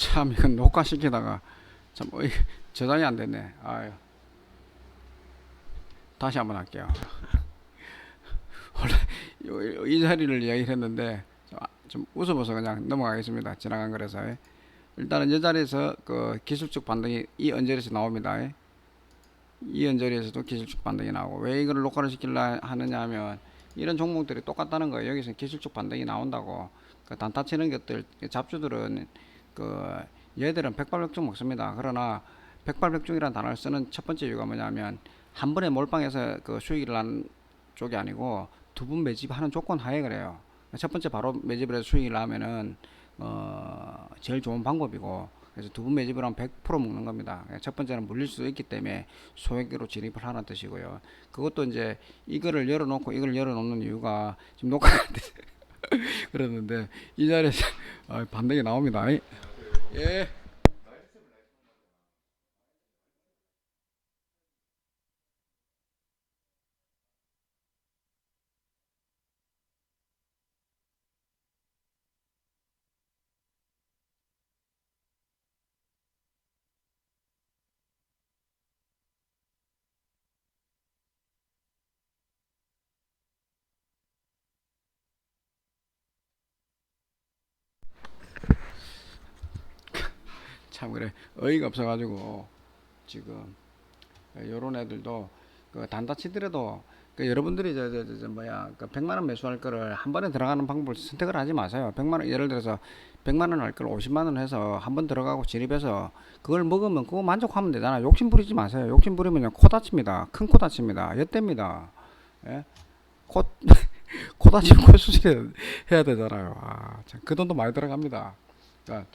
참 이건 녹화시키다가 참 어이, 저장이 안 됐네. 아유. 다시 한번 할게요. 원래 이, 이 자리를 이야기를 했는데 좀, 아- 좀 웃어봐서 그냥 넘어가겠습니다. 지나간 거라서. 일단은 이 자리에서 그 기술적 반등이 이 언저리에서 나옵니다. 이 언저리에서도 기술적 반등이 나오고 왜 이걸 녹화를 시키려 하느냐 하면 이런 종목들이 똑같다는 거예요. 여기서 기술적 반등이 나온다고. 그 단타 치는 것들 잡주들은 그 얘들은 백발백중 먹습니다. 그러나 백발백중이라는 단어를 쓰는 첫 번째 이유가 뭐냐면 한 번에 몰빵해서 그 수익을 난 쪽이 아니고 두 분 매집하는 조건 하에 그래요. 첫 번째 바로 매집을 해서 수익을 나면은 어 제일 좋은 방법이고 그래서 두 분 매집을 하면 100% 먹는 겁니다. 첫 번째는 물릴 수도 있기 때문에 소액으로 진입을 하는 뜻이고요. 그것도 이제 이거를 열어놓고 이걸 열어놓는 이유가 지금 녹화가 안 돼. 그러는데 이 자리에서 아, 반등이 나옵니다. 예. 참 그래 어이가 없어가지고 지금 요런 애들도 그 단타 치더라도 그 여러분들이 저, 저, 저, 저 뭐야 그 100만 원 매수할 거를 한 번에 들어가는 방법을 선택을 하지 마세요. 100만 원 예를 들어서 100만 원 할 걸 50만 원 해서 한 번 들어가고 진입해서 그걸 먹으면 그거 만족하면 되잖아. 욕심 부리지 마세요. 욕심 부리면 코 다칩니다. 큰 코 다칩니다. 엿됩니다. 예? 코, 코 다치면 코 수술 해야 되잖아요. 아, 참, 그 돈도 많이 들어갑니다. 그러니까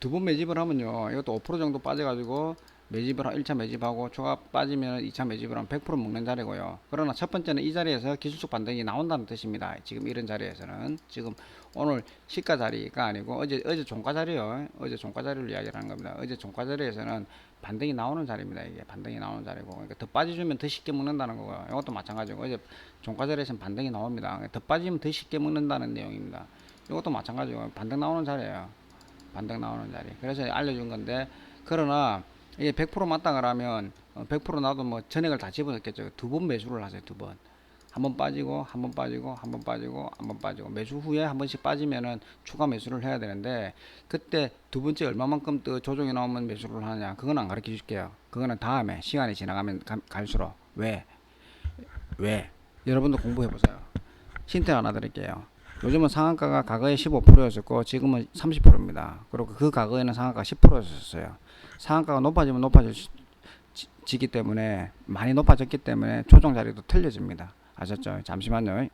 두 번 매집을 하면요. 이것도 5% 정도 빠져가지고 매집을 하- 1차 매집하고 추가 빠지면 2차 매집을 하면 100% 먹는 자리고요. 그러나 첫 번째는 이 자리에서 기술적 반등이 나온다는 뜻입니다. 지금 이런 자리에서는 지금 오늘 시가 자리가 아니고 어제 어제 종가 자리요. 어제 종가 자리를 이야기하는 겁니다. 어제 종가 자리에서는 반등이 나오는 자리입니다. 이게 반등이 나오는 자리고 그러니까 더 빠져주면 더 쉽게 먹는다는 거고요. 이것도 마찬가지고 어제 종가 자리에서는 반등이 나옵니다. 더 빠지면 더 쉽게 먹는다는 내용입니다. 이것도 마찬가지고 반등 나오는 자리예요. 반등 나오는 자리. 그래서 알려준 건데 그러나 이게 100% 맞다 그러면 어, 100% 나도 뭐 전액을 다 집어넣겠죠. 두 번 매수를 하세요. 두 번. 한 번 빠지고 한 번 빠지고 한 번 빠지고 한 번 빠지고 매수 후에 한 번씩 빠지면은 추가 매수를 해야 되는데 그때 두 번째 얼마만큼 또 조정이 나오면 매수를 하느냐 그건 안 가르쳐 줄게요. 그거는 다음에 시간이 지나가면 가- 갈수록 왜? 왜? 여러분도 공부해 보세요. 힌트 하나 드릴게요. 요즘은 상한가가 과거에 15%였었고 지금은 30%입니다. 그리고 그 과거에는 상한가 10%였었어요. 상한가가 높아지면 높아지기 때문에 많이 높아졌기 때문에 조정 자리도 틀려집니다. 아셨죠? 잠시만요.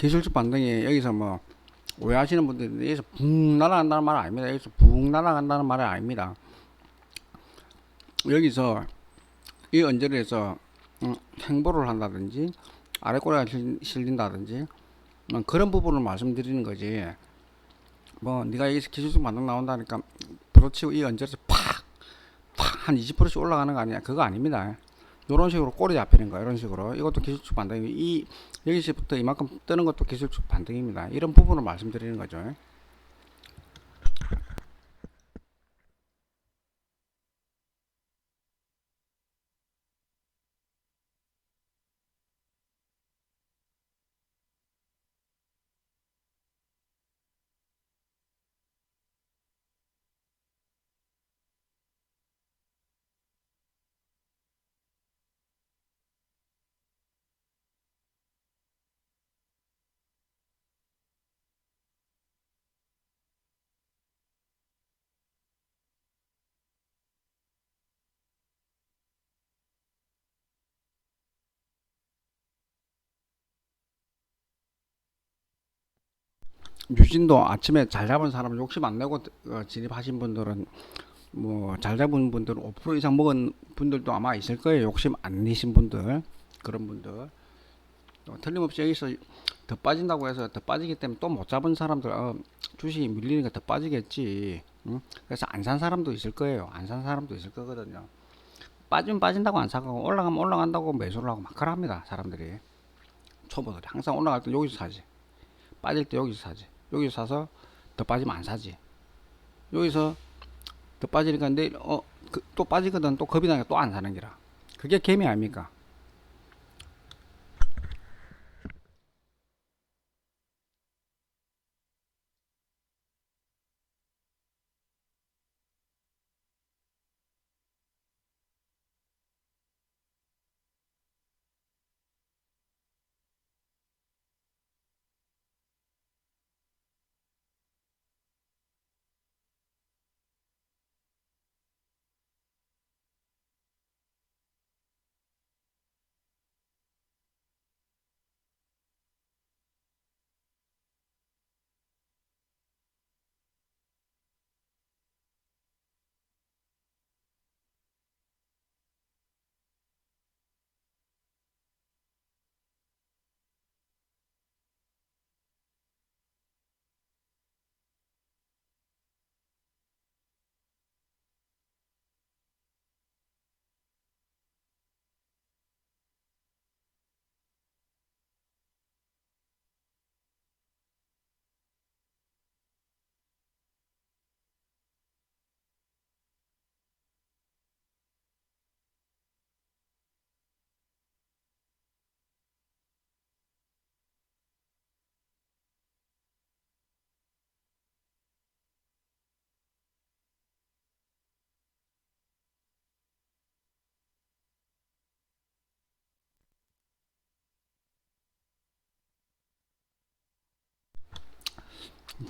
기술적 반등이 여기서 뭐 오해하시는 분들이 여기서 붕 날아간다는 말은 아닙니다. 여기서 붕 날아간다는 말은 아닙니다. 여기서 이 언저리에서 음, 행보를 한다든지 아래 꼬리가 실- 실린다든지 뭐 그런 부분을 말씀드리는 거지. 뭐 네가 여기서 기술적 반등 나온다니까 부러치고 이 언저리에서 팍 팍 한 20%씩 올라가는 거 아니야? 그거 아닙니다. 이런 식으로 꼬리 잡히는 거야. 이런 식으로 이것도 기술적 반등이 이 여기서부터 이만큼 뜨는 것도 기술적 반등입니다. 이런 부분을 말씀드리는 거죠. 유진도 아침에 잘 잡은 사람 욕심 안 내고 어, 진입하신 분들은 뭐 잘 잡은 분들은 5% 이상 먹은 분들도 아마 있을 거예요. 욕심 안 내신 분들 그런 분들 또 틀림없이 여기서 더 빠진다고 해서 더 빠지기 때문에 또 못 잡은 사람들 어, 주식이 밀리니까 더 빠지겠지. 응? 그래서 안 산 사람도 있을 거예요. 안 산 사람도 있을 거거든요. 빠지면 빠진다고 안 사고 올라가면 올라간다고 매수를 하고 막 그럽니다. 사람들이 초보들이 항상 올라갈 때 여기서 사지. 빠질 때 여기서 사지. 여기서 사서 더 빠지면 안 사지. 여기서 더 빠지니까 내일 어, 그, 또 빠지거든. 또 겁이 나니까 또 안 사는 기라. 그게 개미 아닙니까?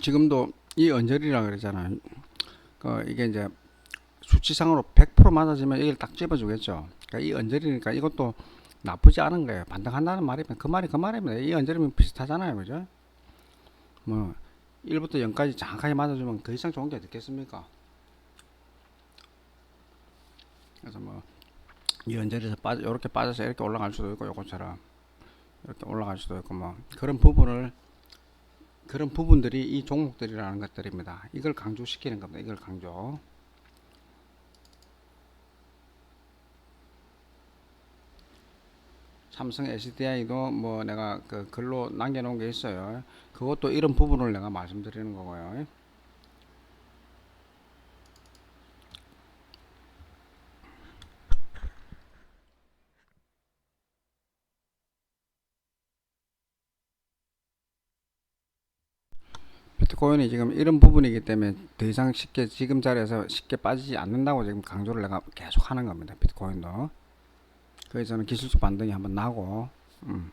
지금도 이 언저리라 그러잖아요. 그 이게 이제 수치상으로 100% 맞아지면 여기를 딱 집어주겠죠. 그러니까 이 언저리니까 이것도 나쁘지 않은 거예요. 반등한다는 말이면 그 말이 그 말입니다. 이 언저리면 비슷하잖아요. 그죠? 뭐 1부터 0까지 정확하게 맞아주면 그 이상 좋은 게 어딨겠습니까? 그래서 뭐 이 언저리에서 빠져 이렇게 빠져서 이렇게 올라갈 수도 있고 요것처럼 이렇게 올라갈 수도 있고 뭐 그런 부분을 그런 부분들이 이 종목들이라는 것들입니다. 이걸 강조시키는 겁니다. 이걸 강조. 삼성 SDI도 뭐 내가 그 글로 남겨놓은 게 있어요. 그것도 이런 부분을 내가 말씀드리는 거고요. 비트코인이 지금 이런 부분이기 때문에 더 이상 쉽게 지금 자리에서 쉽게 빠지지 않는다고 지금 강조를 내가 계속 하는 겁니다. 비트코인도. 그래서 저는 기술적 반등이 한번 나고, 음.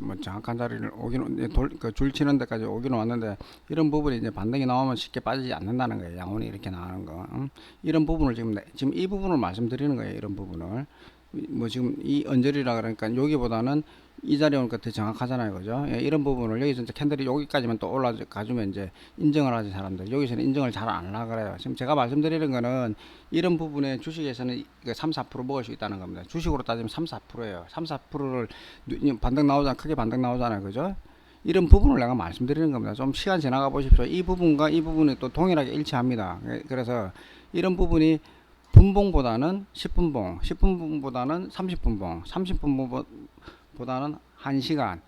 뭐 정확한 자리를 오기는 돌, 그 줄 치는 데까지 오기는 왔는데 이런 부분이 이제 반등이 나오면 쉽게 빠지지 않는다는 거예요. 양원이 이렇게 나오는 거. 음? 이런 부분을 지금 내- 지금 이 부분을 말씀드리는 거예요. 이런 부분을 뭐 지금 이 언저리라 그러니까 여기보다는 이 자리에 오니까 더 정확하잖아요. 그죠? 예, 이런 부분을 여기서 이제 캔들이 여기까지만 또 올라가주면 이제 인정을 하지 사람들. 여기서는 인정을 잘 안 하려 그래요. 지금 제가 말씀드리는 거는 이런 부분에 주식에서는 3, 4% 먹을 수 있다는 겁니다. 주식으로 따지면 3, 4%예요. 3, 4%를 반등 나오잖아. 크게 반등 나오잖아요. 그죠? 이런 부분을 내가 말씀드리는 겁니다. 좀 시간 지나가 보십시오. 이 부분과 이 부분이 또 동일하게 일치합니다. 예, 그래서 이런 부분이 분봉보다는 10분봉, 10분봉보다는 30분봉, 30분봉보다는 1시간,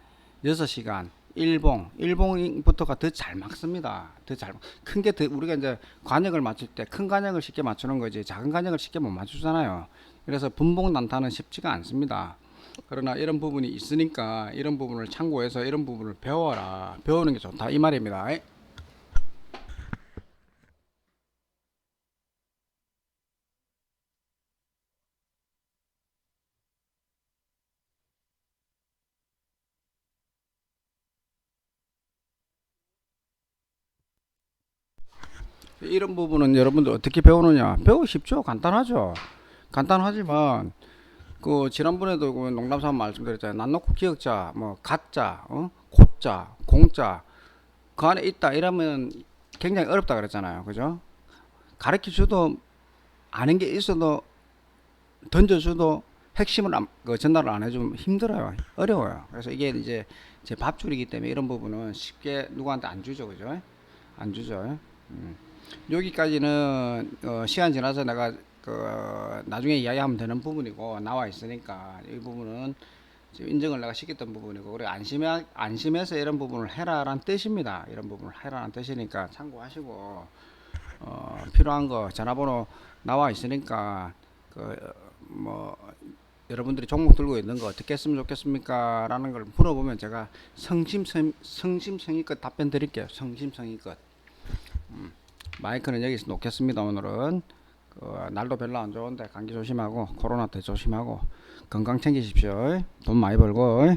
6시간, 1봉, 1봉부터가 더 잘 막습니다. 더 잘, 큰 게 더, 우리가 이제 관역을 맞출 때 큰 관역을 쉽게 맞추는 거지 작은 관역을 쉽게 못 맞추잖아요. 그래서 분봉 난타는 쉽지가 않습니다. 그러나 이런 부분이 있으니까 이런 부분을 참고해서 이런 부분을 배워라. 배우는 게 좋다. 이 말입니다. 이런 부분은 여러분들 어떻게 배우느냐? 배우기 쉽죠. 간단하죠. 간단하지만 그 지난번에도 그 농담삼아 말씀드렸잖아요. 난 놓고 기억자, 뭐 가자, 어? 고자, 공자 그 안에 있다 이러면 굉장히 어렵다 그랬잖아요. 그죠? 가르쳐 줘도 아는 게 있어도 던져 줘도 핵심을 안, 그 전달을 안 해주면 힘들어요. 어려워요. 그래서 이게 이제 제 밥줄이기 때문에 이런 부분은 쉽게 누구한테 안 주죠. 그죠? 안 주죠. 음. 여기까지는 어, 시간 지나서 내가 그 나중에 이야기하면 되는 부분이고 나와 있으니까 이 부분은 지금 인정을 내가 시켰던 부분이고 그래 안심해 안심해서 이런 부분을 해라라는 뜻입니다. 이런 부분을 해라라는 뜻이니까 참고하시고 어, 필요한 거 전화번호 나와 있으니까 그 뭐 여러분들이 종목 들고 있는 거 어떻게 했으면 좋겠습니까? 라는 걸 물어보면 제가 성심성, 성심성의껏 답변 드릴게요. 성심성의껏. 음, 마이크는 여기서 놓겠습니다. 오늘은 그 날도 별로 안 좋은데 감기 조심하고 코로나 때 조심하고 건강 챙기십시오. 돈 많이 벌고.